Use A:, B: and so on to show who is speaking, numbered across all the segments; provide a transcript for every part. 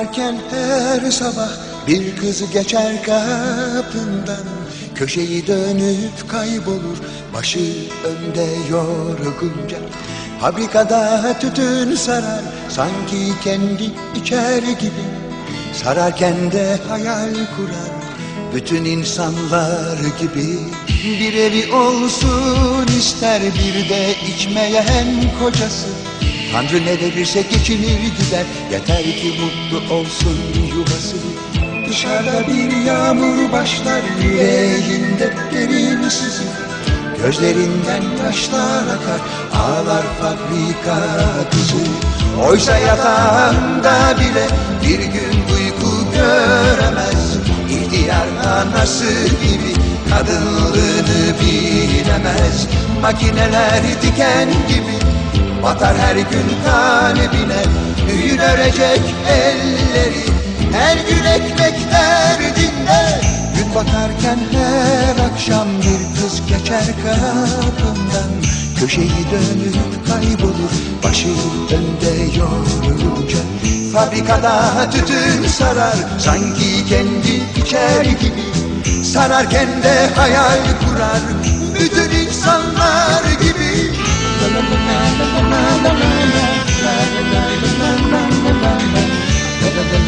A: Doğarken her sabah bir kız geçer kapından. Köşeyi dönüp kaybolur başı önde yorgunca. Fabrikada tütün sarar sanki kendi içer gibi. Sararken de hayal kurar bütün insanlar gibi. Bir evi olsun ister bir de içmeyen kocası Tanrı ne verirse geçinir gider. Yeter ki mutlu olsun yuvası. Dışarıda bir yağmur başlar Yüreğinde derin sızı. Gözlerinden yaşlar akar Ağlar fabrika kızı. Oysa yatağında bile Bir gün uyku göremez. İhtiyar anası gibi Kadınlığını bilemez. Makineler diken gibi Batar her gün kalbine Düğün örecek elleri. Her gün ekmek derdinde Gün batarken her akşam bir kız geçer kapından. Köşeyi dönüp kaybolur Başı önde yorulunca. Fabrikada tütün sarar Sanki kendi içer gibi. Sararken de hayal kurar Bütün insanlar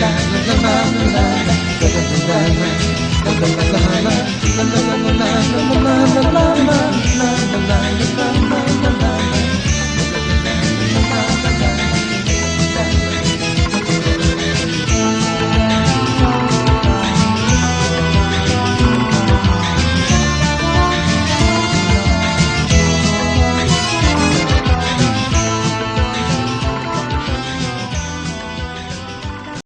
A: la la la la la